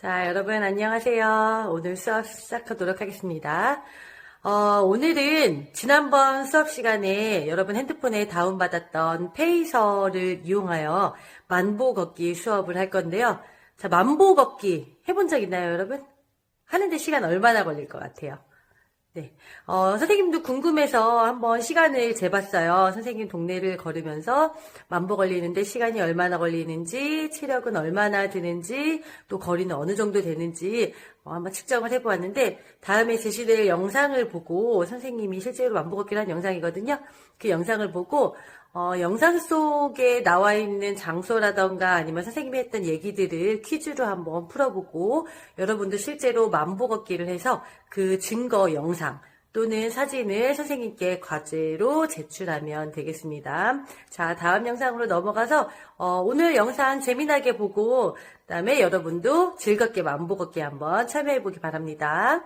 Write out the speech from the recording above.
자, 여러분 안녕하세요. 오늘 수업 시작하도록 하겠습니다. 어, 오늘은 지난번 수업 시간에 여러분 핸드폰에 다운받았던 페이서를 이용하여 만보 걷기 수업을 할 건데요. 자, 만보 걷기 해본 적 있나요, 여러분? 하는데 시간 얼마나 걸릴 것 같아요? 네. 어, 선생님도 궁금해서 한번 시간을 재봤어요. 선생님 동네를 걸으면서 만보 걸리는데 시간이 얼마나 걸리는지, 체력은 얼마나 드는지, 또 거리는 어느 정도 되는지 어, 한번 측정을 해보았는데 다음에 제시될 영상을 보고 선생님이 실제로 만보 걷기를 한 영상이거든요. 그 영상을 보고 어, 영상 속에 나와 있는 장소라던가 아니면 선생님이 했던 얘기들을 퀴즈로 한번 풀어보고 여러분도 실제로 만보 걷기를 해서 그 증거 영상 또는 사진을 선생님께 과제로 제출하면 되겠습니다. 자, 다음 영상으로 넘어가서 어, 오늘 영상 재미나게 보고 그다음에 여러분도 즐겁게 만보 걷기 한번 참여해 보기 바랍니다.